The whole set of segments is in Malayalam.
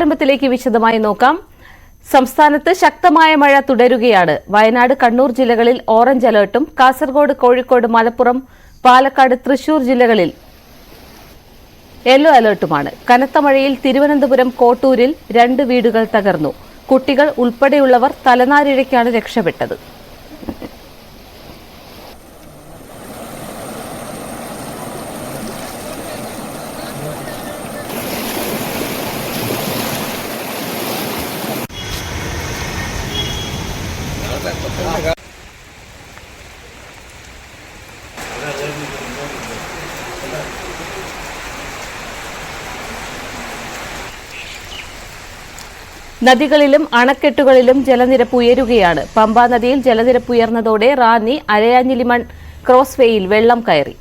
വാർത്താരംഭത്തിലേക്ക് വിശദമായി നോക്കാം. സംസ്ഥാനത്ത് ശക്തമായ മഴ തുടരുകയാണ്. വയനാട് കണ്ണൂർ ജില്ലകളിൽ ഓറഞ്ച് അലർട്ടും കാസർഗോഡ് കോഴിക്കോട് മലപ്പുറം പാലക്കാട് തൃശൂർ ജില്ലകളിൽ യെല്ലോ അലർട്ടുമാണ്. കനത്ത മഴയിൽ തിരുവനന്തപുരം കോട്ടൂരിൽ രണ്ട് വീടുകൾ തകർന്നു. കുട്ടികൾ ഉൾപ്പെടെയുള്ളവർ തലനാരിഴയ്ക്കാണ് രക്ഷപ്പെട്ടത്. നദികളിലും അണക്കെട്ടുകളിലും ജലനിരപ്പ് ഉയരുകയാണ്. പമ്പാ നദിയിൽ ജലനിരപ്പ് ഉയർന്നതോടെ റാന്നി അരയാഞ്ഞിലിമൺ ക്രോസ്വേയിൽ വെള്ളം കയറി.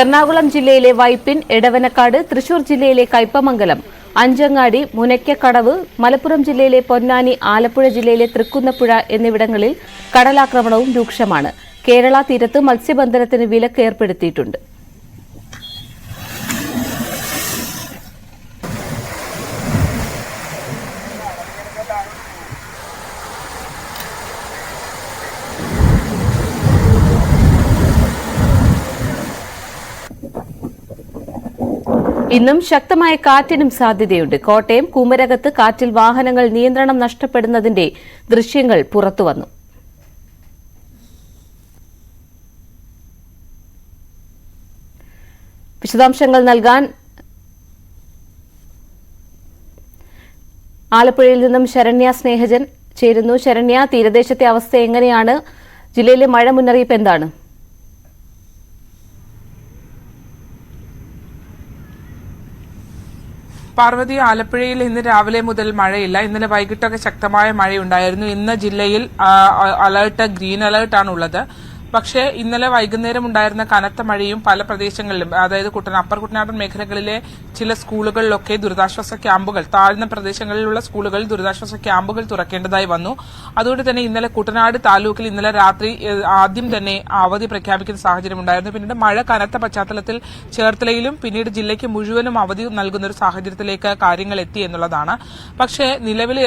എറണാകുളം ജില്ലയിലെ വൈപ്പിൻ എടവനക്കാട് തൃശൂർ ജില്ലയിലെ കയ്പമംഗലം അഞ്ചങ്ങാടി മുനയ്ക്കക്കടവ് മലപ്പുറം ജില്ലയിലെ പൊന്നാനി ആലപ്പുഴ ജില്ലയിലെ തൃക്കുന്നപ്പുഴ എന്നിവിടങ്ങളിൽ കടലാക്രമണവും രൂക്ഷമാണ്. കേരള തീരത്ത് മത്സ്യബന്ധനത്തിന് വിലക്ക് ഏർപ്പെടുത്തിയിട്ടുണ്ട്. ഇന്നും ശക്തമായ കാറ്റിനും സാധ്യതയുണ്ട്. കോട്ടയം കുമരകത്ത് കാറ്റിൽ വാഹനങ്ങൾ നിയന്ത്രണം നഷ്ടപ്പെടുന്നതിന്റെ ദൃശ്യങ്ങൾ പുറത്തുവന്നു വിശദാംശങ്ങൾ നൽകാൻ ആലപ്പുഴയിൽ നിന്നും ശരണ്യ സ്നേഹജൻ ചേരുന്നു. ശരണ്യ തീരദേശത്തെ അവസ്ഥ എങ്ങനെയാണ്? ജില്ലയിലെ മഴ മുന്നറിയിപ്പ് എന്താണ്? പാർവതി ആലപ്പുഴയിൽ ഇന്ന് രാവിലെ മുതൽ മഴയില്ല. ഇന്നലെ വൈകിട്ടൊക്കെ ശക്തമായ മഴയുണ്ടായിരുന്നു. ഇന്ന് ജില്ലയിൽ അലേർട്ട് ഗ്രീൻ അലർട്ടാണ് ഉള്ളത് പക്ഷേ ഇന്നലെ വൈകുന്നേരം ഉണ്ടായിരുന്ന കനത്ത മഴയും പല പ്രദേശങ്ങളിലും അതായത് കുട്ടന അപ്പർ കുട്ടനാടൻ മേഖലകളിലെ ചില സ്കൂളുകളിലൊക്കെ ദുരിതാശ്വാസ ക്യാമ്പുകൾ താഴ്ന്ന പ്രദേശങ്ങളിലുള്ള സ്കൂളുകളിൽ ദുരിതാശ്വാസ ക്യാമ്പുകൾ തുറക്കേണ്ടതായി വന്നു. അതുകൊണ്ട് തന്നെ ഇന്നലെ കുട്ടനാട് താലൂക്കിൽ ഇന്നലെ രാത്രി ആദ്യം തന്നെ അവധി പ്രഖ്യാപിക്കുന്ന സാഹചര്യം ഉണ്ടായിരുന്നു. പിന്നീട് മഴ കനത്ത പശ്ചാത്തലത്തിൽ ചേർത്തലയിലും പിന്നീട് ജില്ലയ്ക്ക് മുഴുവനും അവധി നൽകുന്ന ഒരു സാഹചര്യത്തിലേക്ക് കാര്യങ്ങൾ എത്തി എന്നുള്ളതാണ്. പക്ഷേ നിലവിൽ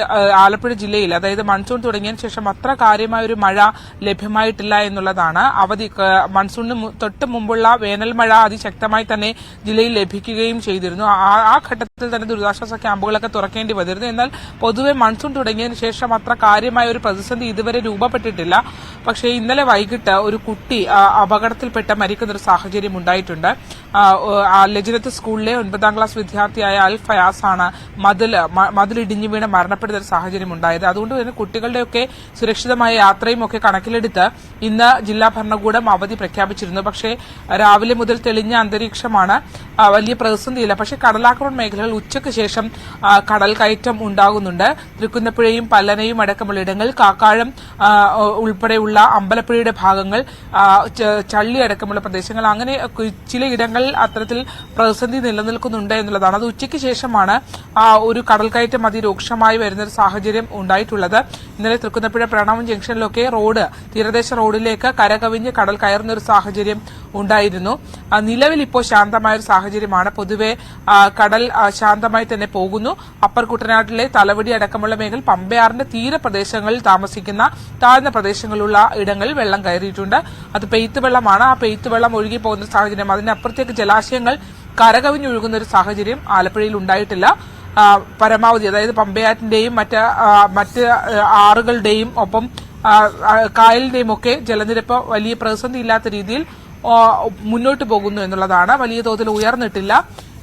ആലപ്പുഴ ജില്ലയിൽ അതായത് മൺസൂൺ തുടങ്ങിയതിനു ശേഷം അത്ര കാര്യമായ ഒരു മഴ ലഭ്യമായിട്ടില്ല എന്നുള്ളതാണ് അവധി ക- മൺസൂണിന് തൊട്ട് മുമ്പുള്ള വേനൽ മഴ അതിശക്തമായി തന്നെ ജില്ലയിൽ ലഭിക്കുകയും ചെയ്തിരുന്നു. ആ- ഘട്ടത്തിൽ തന്നെ ദുരിതാശ്വാസ ക്യാമ്പുകളൊക്കെ തുറക്കേണ്ടി വന്നിരുന്നു. എന്നാൽ പൊതുവെ മൺസൂൺ തുടങ്ങിയതിന് ശേഷം അത്ര കാര്യമായ ഒരു പ്രതിസന്ധി ഇതുവരെ രൂപപ്പെട്ടിട്ടില്ല. പക്ഷേ ഇന്നലെ വൈകിട്ട് ഒരു കുട്ടി അപകടത്തിൽപ്പെട്ട് മരിക്കുന്ന ഒരു സാഹചര്യം ഉണ്ടായിട്ടുണ്ട്. ലജിനത്ത് സ്കൂളിലെ ഒൻപതാം ക്ലാസ് വിദ്യാർത്ഥിയായ അൽ ഫയാസ് ആണ് മതിൽ മതിലിടിഞ്ഞു വീണ് മരണപ്പെടുന്ന ഒരു സാഹചര്യം ഉണ്ടായത്. അതുകൊണ്ട് തന്നെ കുട്ടികളുടെയൊക്കെ സുരക്ഷിതമായ യാത്രയും ഒക്കെ കണക്കിലെടുത്ത് ഇന്ന് ജില്ലാ ഭരണകൂടം അവധി പ്രഖ്യാപിച്ചിരുന്നു. പക്ഷേ രാവിലെ മുതൽ തെളിഞ്ഞ അന്തരീക്ഷമാണ് വലിയ പ്രതിസന്ധിയില്ല. പക്ഷേ കടലാക്രമണ മേഖലകൾ ഉച്ചയ്ക്ക് ശേഷം കടൽ കയറ്റം ഉണ്ടാകുന്നുണ്ട്. തൃക്കുന്നപ്പുഴയും പല്ലനയും അടക്കമുള്ള ഇടങ്ങൾ കാക്കാഴം ഉൾപ്പെടെയുള്ള അമ്പലപ്പുഴയുടെ ഭാഗങ്ങൾ ചള്ളി അടക്കമുള്ള പ്രദേശങ്ങൾ. അങ്ങനെ ചില ഇടങ്ങളിൽ അത്തരത്തിൽ പ്രതിസന്ധി നിലനിൽക്കുന്നുണ്ട് എന്നുള്ളതാണ്. അത് ഉച്ചയ്ക്ക് ശേഷമാണ് ഒരു കടൽ കയറ്റം അതിരൂക്ഷമായി വരുന്ന ഒരു സാഹചര്യം ഉണ്ടായിട്ടുള്ളത്. ഇന്നലെ തൃക്കുന്നപ്പുഴ പ്രണവം ജംഗ്ഷനിലൊക്കെ റോഡ് തീരദേശ റോഡിലേക്ക് കരകവിഞ്ഞ് കടൽ കയറുന്ന ഒരു സാഹചര്യം ഉണ്ടായിരുന്നു. നിലവിൽ ഇപ്പോൾ ശാന്തമായ ഒരു സാഹചര്യമാണ്. പൊതുവെ കടൽ ശാന്തമായി തന്നെ പോകുന്നു. അപ്പർ കുട്ടനാട്ടിലെ തലവടി അടക്കമുള്ള മേഖല പമ്പയാറിന്റെ തീരപ്രദേശങ്ങളിൽ താമസിക്കുന്ന താഴ്ന്ന പ്രദേശങ്ങളിലുള്ള ഇടങ്ങളിൽ വെള്ളം കയറിയിട്ടുണ്ട്. അത് പെയ്ത്ത് വെള്ളമാണ്. ആ പെയ്ത്ത് വെള്ളം ഒഴുകി പോകുന്ന സാഹചര്യം അതിനപ്പുറത്തേക്ക് ജലാശയങ്ങൾ കരകവിഞ്ഞൊഴുകുന്ന ഒരു സാഹചര്യം ആലപ്പുഴയിൽ ഉണ്ടായിട്ടില്ല. പരമാവധി അതായത് പമ്പയാറ്റിന്റെയും മറ്റ് മറ്റ് ആറുകളുടെയും ഒപ്പം കായലിന്റെയും ഒക്കെ ജലനിരപ്പ് വലിയ പ്രതിസന്ധി ഇല്ലാത്ത രീതിയിൽ മുന്നോട്ട് പോകുന്നു എന്നുള്ളതാണ്. വലിയ തോതിൽ ഉയർന്നിട്ടില്ല.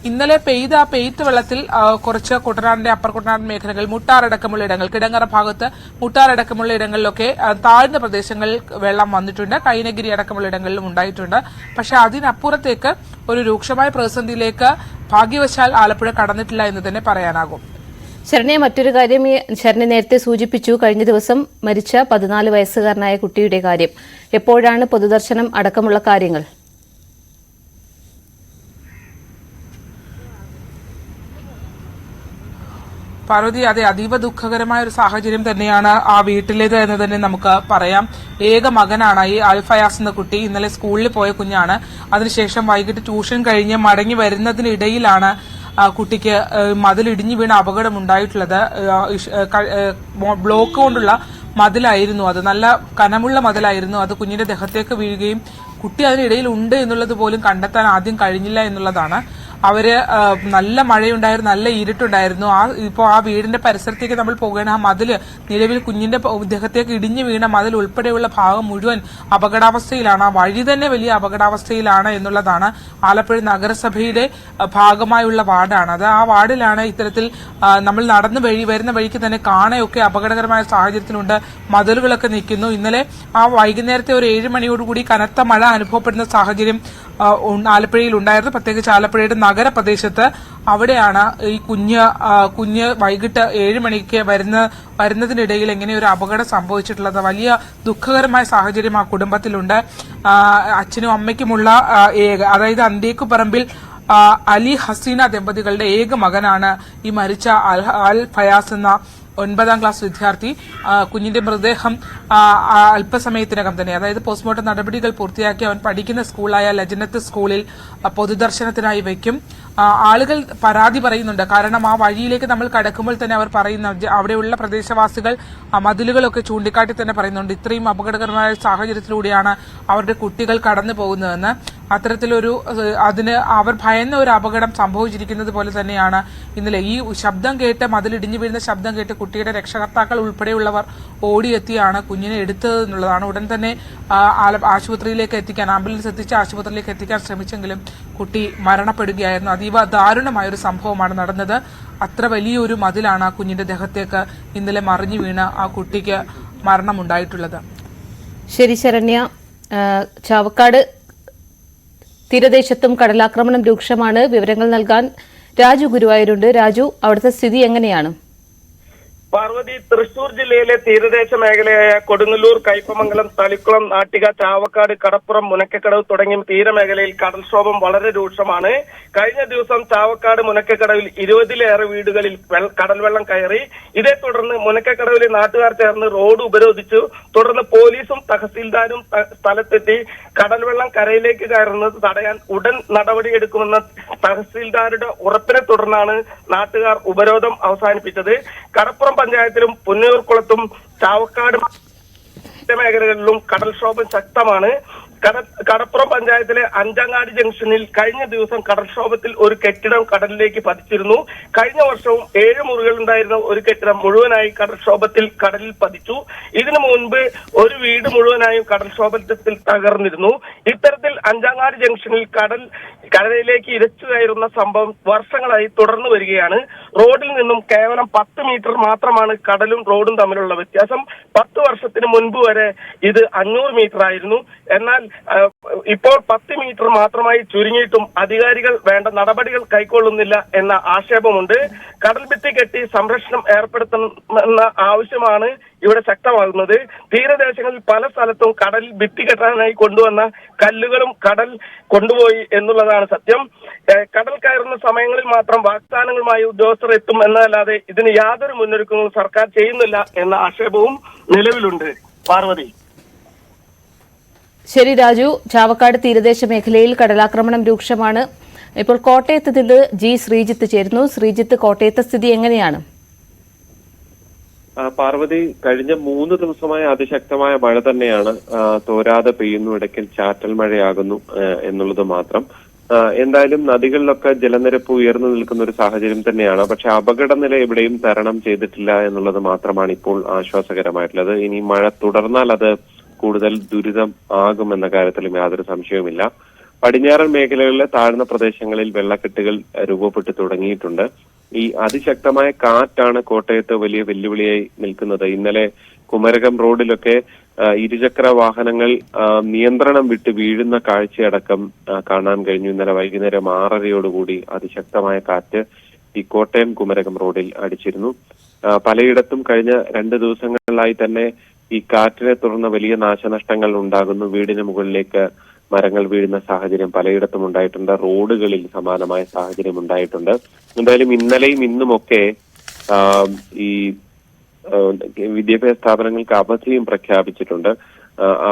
ഇന്നലെ പെയ്ത പെയ്ത്ത് വെള്ളത്തിൽ കുറച്ച് കുട്ടനാടിന്റെ അപ്പർ കുട്ടനാടൻ മേഖലകൾ മുട്ടാറടക്കമുള്ള ഇടങ്ങൾ കിടങ്ങറ ഭാഗത്ത് മുട്ടാറടക്കമുള്ള ഇടങ്ങളിലൊക്കെ താഴ്ന്ന പ്രദേശങ്ങളിൽ വെള്ളം വന്നിട്ടുണ്ട്. കൈനഗിരി അടക്കമുള്ള ഇടങ്ങളിലും ഉണ്ടായിട്ടുണ്ട്. പക്ഷെ അതിനപ്പുറത്തേക്ക് ഒരു രൂക്ഷമായ പ്രതിസന്ധിയിലേക്ക് ഭാഗ്യവശാൽ ആലപ്പുഴ കടന്നിട്ടില്ല എന്ന് തന്നെ പറയാനാകും. ശരണ്യ മറ്റൊരു കാര്യം ഈ ശരണ്യ നേരത്തെ സൂചിപ്പിച്ചു. കഴിഞ്ഞ ദിവസം മരിച്ച പതിനാല് വയസ്സുകാരനായ കുട്ടിയുടെ കാര്യം. എപ്പോഴാണ് പൊതുദർശനം അടക്കമുള്ള കാര്യങ്ങൾ? പാർവതി അതെ അതീവ ദുഃഖകരമായ ഒരു സാഹചര്യം തന്നെയാണ് ആ വീട്ടിലേത് എന്ന് തന്നെ നമുക്ക് പറയാം. ഏക മകനാണ് ഈ അൽഫയാസ് എന്ന കുട്ടി. ഇന്നലെ സ്കൂളിൽ പോയ കുഞ്ഞാണ്. അതിനുശേഷം വൈകിട്ട് ട്യൂഷൻ കഴിഞ്ഞ് മടങ്ങി വരുന്നതിനിടയിലാണ് കുട്ടിക്ക് മതിലിടിഞ്ഞു വീണ അപകടം ഉണ്ടായിട്ടുള്ളത് ഏഹ്, ഇഷ്- ഏഹ്, ക- ഏഹ്, മോ- ബ്ലോക്ക് കൊണ്ടുള്ള മതിലായിരുന്നു അത്. നല്ല കനമുള്ള മതിലായിരുന്നു. അത് കുഞ്ഞിന്റെ ദേഹത്തേക്ക് വീഴുകയും കുട്ടി അതിനിടയിൽ ഉണ്ട് എന്നുള്ളത് പോലും കണ്ടെത്താൻ ആദ്യം കഴിഞ്ഞില്ല എന്നുള്ളതാണ്. അവർ നല്ല മഴയുണ്ടായിരുന്നു നല്ല ഇരുട്ടുണ്ടായിരുന്നു. ആ ഇപ്പോൾ ആ വീടിന്റെ പരിസരത്തേക്ക് നമ്മൾ പോകുകയാണ് ആ മതിൽ നിലവിൽ കുഞ്ഞിന്റെ ദേഹത്തേക്ക് ഇടിഞ്ഞു വീണ മതിൽ ഉൾപ്പെടെയുള്ള ഭാഗം മുഴുവൻ അപകടാവസ്ഥയിലാണ്. ആ വഴി തന്നെ വലിയ അപകടാവസ്ഥയിലാണ് എന്നുള്ളതാണ് ആലപ്പുഴ നഗരസഭയുടെ ഭാഗമായുള്ള വാർഡാണ്. അത് ആ വാർഡിലാണ് ഇത്തരത്തിൽ നമ്മൾ നടന്നു വഴി വരുന്ന വഴിക്ക് തന്നെ കാണയൊക്കെ അപകടകരമായ സാഹചര്യത്തിലുണ്ട്. മതിലുകളൊക്കെ നിൽക്കുന്നു. ഇന്നലെ ആ വൈകുന്നേരത്തെ ഒരു ഏഴ് മണിയോടുകൂടി കനത്ത മഴ അനുഭവപ്പെടുന്ന സാഹചര്യം ആലപ്പുഴയിൽ ഉണ്ടായിരുന്നു. പ്രത്യേകിച്ച് ആലപ്പുഴയുടെ നഗരപ്രദേശത്ത് അവിടെയാണ് ഈ കുഞ്ഞ് കുഞ്ഞ് വൈകിട്ട് ഏഴ് മണിക്ക് വരുന്ന വരുന്നതിനിടയിൽ എങ്ങനെ ഒരു അപകടം സംഭവിച്ചിട്ടുള്ളത്. വലിയ ദുഃഖകരമായ സാഹചര്യം ആ കുടുംബത്തിലുണ്ട്. അച്ഛനും അമ്മയ്ക്കുമുള്ള ഏക അതായത് അന്തേക്കുപറമ്പിൽ പറമ്പിൽ അലി ഹസീന ദമ്പതികളുടെ ഏക മകനാണ് ഈ മരിച്ച അൽ ഫയാസ് എന്ന ഒൻപതാം ക്ലാസ് വിദ്യാർത്ഥി കുഞ്ഞിന്റെ മൃതദേഹം അല്പസമയത്തിനകം തന്നെ അതായത് പോസ്റ്റ്മോർട്ടം നടപടികൾ പൂർത്തിയാക്കി അവൻ പഠിക്കുന്ന സ്കൂളായ ലജനത്ത് സ്കൂളിൽ പൊതുദർശനത്തിനായി വയ്ക്കും. ആളുകൾ പരാതി പറയുന്നുണ്ട്. കാരണം ആ വഴിയിലേക്ക് നമ്മൾ കടക്കുമ്പോൾ തന്നെ അവർ പറയുന്ന അവിടെയുള്ള പ്രദേശവാസികൾ മതിലുകളൊക്കെ ചൂണ്ടിക്കാട്ടി തന്നെ പറയുന്നുണ്ട്. ഇത്രയും അപകടകരമായ സാഹചര്യത്തിലൂടെയാണ് അവരുടെ കുട്ടികൾ കടന്നു പോകുന്നതെന്ന്. അത്തരത്തിലൊരു അതിന് അവർ ഭയന്ന ഒരു അപകടം സംഭവിച്ചിരിക്കുന്നത് പോലെ തന്നെയാണ് ഇന്നലെ. ഈ ശബ്ദം കേട്ട് മതിലിടിഞ്ഞു വീഴുന്ന ശബ്ദം കേട്ട് കുട്ടിയുടെ രക്ഷകർത്താക്കൾ ഉൾപ്പെടെയുള്ളവർ ഓടിയെത്തിയാണ് കുഞ്ഞിനെ എടുത്തത് എന്നുള്ളതാണ്. ഉടൻ തന്നെ ആശുപത്രിയിലേക്ക് എത്തിക്കാൻ ആംബുലൻസ് എത്തിച്ച് ആശുപത്രിയിലേക്ക് എത്തിക്കാൻ ശ്രമിച്ചെങ്കിലും കുട്ടി മരണപ്പെടുകയായിരുന്നു. അതീവ ദാരുണമായ ഒരു സംഭവമാണ് നടന്നത്. അത്ര വലിയൊരു മതിലാണ് ആ കുഞ്ഞിന്റെ ദേഹത്തേക്ക് ഇന്നലെ മറിഞ്ഞു വീണ് ആ കുട്ടിക്ക് മരണമുണ്ടായിട്ടുള്ളത്. ശരി ശരണ്യ. ചാവക്കാട് തീരദേശത്തും കടലാക്രമണം രൂക്ഷമാണ്. വിവരങ്ങൾ നൽകാൻ രാജു ഗുരുവായൂരുണ്ട്. രാജു അവിടുത്തെ സ്ഥിതി എങ്ങനെയാണ്? പാർവതി തൃശൂർ ജില്ലയിലെ തീരദേശ മേഖലയായ കൊടുങ്ങല്ലൂർ കയ്പമംഗലം തളിക്കുളം നാട്ടിക ചാവക്കാട് കടപ്പുറം മുനക്കക്കടവ് തുടങ്ങിയ തീരമേഖലയിൽ കടൽക്ഷോഭം വളരെ രൂക്ഷമാണ്. കഴിഞ്ഞ ദിവസം ചാവക്കാട് മുനക്കക്കടവിൽ ഇരുപതിലേറെ വീടുകളിൽ കടൽവെള്ളം കയറി. ഇതേ തുടർന്ന് മുനക്കക്കടവിലെ നാട്ടുകാർ ചേർന്ന് റോഡ് ഉപരോധിച്ചു. തുടർന്ന് പോലീസും തഹസീൽദാരും സ്ഥലത്തെത്തി. കടൽവെള്ളം കരയിലേക്ക് കയറുന്നത് തടയാൻ ഉടൻ നടപടിയെടുക്കുമെന്ന തഹസീൽദാരുടെ ഉറപ്പിനെ തുടർന്നാണ് നാട്ടുകാർ ഉപരോധം അവസാനിപ്പിച്ചത്. കടപ്പുറം പഞ്ചായത്തിലും പുന്നൂർക്കുളത്തും ചാവക്കാട് മേഖലകളിലും കടൽക്ഷോഭം ശക്തമാണ്. കടപ്പുറം പഞ്ചായത്തിലെ അഞ്ചങ്ങാടി ജംഗ്ഷനിൽ കഴിഞ്ഞ ദിവസം കടൽക്ഷോഭത്തിൽ ഒരു കെട്ടിടം കടലിലേക്ക് പതിച്ചിരുന്നു. കഴിഞ്ഞ വർഷവും ഏഴ് മുറികൾ ഉണ്ടായിരുന്ന ഒരു കെട്ടിടം മുഴുവനായി കടൽക്ഷോഭത്തിൽ കടലിൽ പതിച്ചു. ഇതിനു മുൻപ് ഒരു വീട് മുഴുവനായും കടൽക്ഷോഭത്തിൽ തകർന്നിരുന്നു. ഇത്തരത്തിൽ അഞ്ചങ്ങാടി ജംഗ്ഷനിൽ കടൽ കടലിലേക്ക് ഇരച്ചു കയറുന്ന സംഭവം വർഷങ്ങളായി തുടർന്നു വരികയാണ്. റോഡിൽ നിന്നും കേവലം പത്ത് മീറ്റർ മാത്രമാണ് കടലും റോഡും തമ്മിലുള്ള വ്യത്യാസം. പത്ത് വർഷത്തിന് മുൻപ് വരെ ഇത് അഞ്ഞൂറ് മീറ്റർ ആയിരുന്നു എന്നാൽ ഇപ്പോൾ പത്ത് മീറ്റർ മാത്രമായി ചുരുങ്ങിയിട്ടും അധികാരികൾ വേണ്ട നടപടികൾ കൈക്കൊള്ളുന്നില്ല എന്ന ആക്ഷേപമുണ്ട്. കടൽഭിത്തി കെട്ടി സംരക്ഷണം ഏർപ്പെടുത്തണമെന്ന ആവശ്യമാണ് ഇവിടെ ശക്തമാകുന്നത്. തീരദേശങ്ങളിൽ പല സ്ഥലത്തും കടൽ ഭിത്തി കെട്ടാനായി കൊണ്ടുവന്ന കല്ലുകളും കടൽ കൊണ്ടുപോയി എന്നുള്ളതാണ് സത്യം. കടൽ കയറുന്ന സമയങ്ങളിൽ മാത്രം വാഗ്ദാനങ്ങളുമായി ഉദ്യോഗസ്ഥർ എത്തും എന്നതല്ലാതെ ഇതിന് യാതൊരു മുന്നൊരുക്കങ്ങളും സർക്കാർ ചെയ്യുന്നില്ല എന്ന ആക്ഷേപവും നിലവിലുണ്ട്. പാർവതി. ശരി രാജു. ചാവക്കാട് തീരദേശ മേഖലയിൽ കടലാക്രമണം രൂക്ഷമാണ്. ഇപ്പോൾ കോട്ടയത്ത് നിന്ന് ജി ശ്രീജിത്ത് ചേരുന്നു. ശ്രീജിത്ത് കോട്ടയത്തെ സ്ഥിതി എങ്ങനെയാണ്? പാർവതി കഴിഞ്ഞ മൂന്ന് ദിവസമായ അതിശക്തമായ മഴ തന്നെയാണ് തോരാതെ പെയ്യുന്നു. ഇടയ്ക്കിൽ ചാറ്റൽ മഴയാകുന്നു എന്നുള്ളത് മാത്രം. എന്തായാലും നദികളിലൊക്കെ ജലനിരപ്പ് ഉയർന്നു നിൽക്കുന്ന ഒരു സാഹചര്യം തന്നെയാണ്. പക്ഷെ അപകടനില എവിടെയും തരണം ചെയ്തിട്ടില്ല എന്നുള്ളത് മാത്രമാണ് ഇപ്പോൾ ആശ്വാസകരമായിട്ടുള്ളത്. ഇനി മഴ തുടർന്നാൽ അത് കൂടുതൽ ദുരിതം ആകുമെന്ന കാര്യത്തിലും യാതൊരു സംശയവുമില്ല. പടിഞ്ഞാറൻ മേഖലകളിലെ താഴ്ന്ന പ്രദേശങ്ങളിൽ വെള്ളക്കെട്ടുകൾ രൂപപ്പെട്ടു തുടങ്ങിയിട്ടുണ്ട്. ഈ അതിശക്തമായ കാറ്റാണ് കോട്ടയത്ത് വലിയ വെല്ലുവിളിയായി നിൽക്കുന്നത്. ഇന്നലെ കുമരകം റോഡിലൊക്കെ ഇരുചക്ര വാഹനങ്ങൾ നിയന്ത്രണം വിട്ട് വീഴുന്ന കാഴ്ചയടക്കം കാണാൻ കഴിഞ്ഞു. ഇന്നലെ വൈകുന്നേരം ആറരയോടുകൂടി അതിശക്തമായ കാറ്റ് ഈ കോട്ടയം കുമരകം റോഡിൽ അടിച്ചിരുന്നു. പലയിടത്തും കഴിഞ്ഞ രണ്ട് ദിവസങ്ങളിലായി തന്നെ ഈ കാറ്റിനെ തുടർന്ന് വലിയ നാശനഷ്ടങ്ങൾ ഉണ്ടാകുന്നു. വീടിന് മുകളിലേക്ക് മരങ്ങൾ വീഴുന്ന സാഹചര്യം പലയിടത്തും ഉണ്ടായിട്ടുണ്ട്. റോഡുകളിൽ സമാനമായ സാഹചര്യം ഉണ്ടായിട്ടുണ്ട്. എന്തായാലും ഇന്നലെയും ഇന്നുമൊക്കെ ഈ വിദ്യാഭ്യാസ സ്ഥാപനങ്ങൾക്ക് അവധിയും പ്രഖ്യാപിച്ചിട്ടുണ്ട്.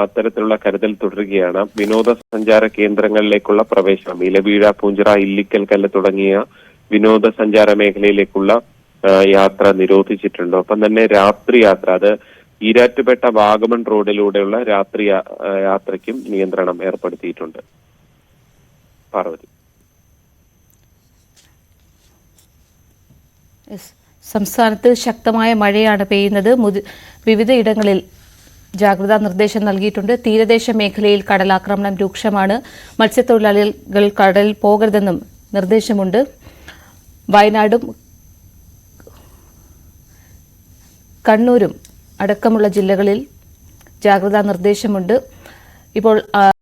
അത്തരത്തിലുള്ള കരുതൽ തുടരുകയാണ്. വിനോദസഞ്ചാര കേന്ദ്രങ്ങളിലേക്കുള്ള പ്രവേശനം ഇലവീഴ പൂഞ്ചിറ ഇല്ലിക്കൽ കല്ല് തുടങ്ങിയ വിനോദസഞ്ചാര മേഖലയിലേക്കുള്ള യാത്ര നിരോധിച്ചിട്ടുണ്ട്. ഒപ്പം തന്നെ രാത്രി യാത്ര അത് ഈരാറ്റുപേട്ട വാഗമൺ റോഡിലൂടെയുള്ള രാത്രി യാത്രയ്ക്കും നിയന്ത്രണം ഏർപ്പെടുത്തിയിട്ടുണ്ട്. പാർവതി. സംസ്ഥാനത്ത് ശക്തമായ മഴയാണ് പെയ്യുന്നത്. വിവിധ വിവിധയിടങ്ങളിൽ ജാഗ്രതാ നിർദ്ദേശം നൽകിയിട്ടുണ്ട്. തീരദേശ മേഖലയിൽ കടലാക്രമണം രൂക്ഷമാണ്. മത്സ്യത്തൊഴിലാളികൾ കടലിൽ പോകരുതെന്നും നിർദ്ദേശമുണ്ട്. വയനാടും കണ്ണൂരും അടക്കമുള്ള ജില്ലകളിൽ ജാഗ്രതാ നിർദ്ദേശമുണ്ട്. ഇപ്പോൾ